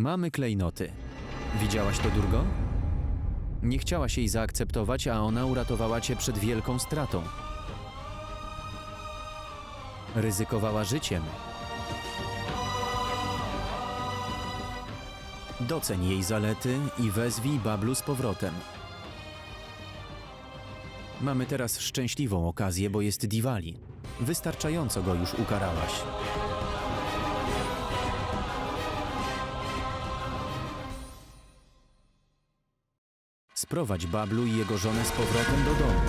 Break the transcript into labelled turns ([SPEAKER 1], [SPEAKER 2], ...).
[SPEAKER 1] Mamy klejnoty. Widziałaś to, Durgo? Nie chciałaś jej zaakceptować, a ona uratowała cię przed wielką stratą. Ryzykowała życiem. Doceń jej zalety i wezwij Bablu z powrotem. Mamy teraz szczęśliwą okazję, bo jest Diwali. Wystarczająco go już ukarałaś. Sprowadź Bablu i jego żonę z powrotem do domu.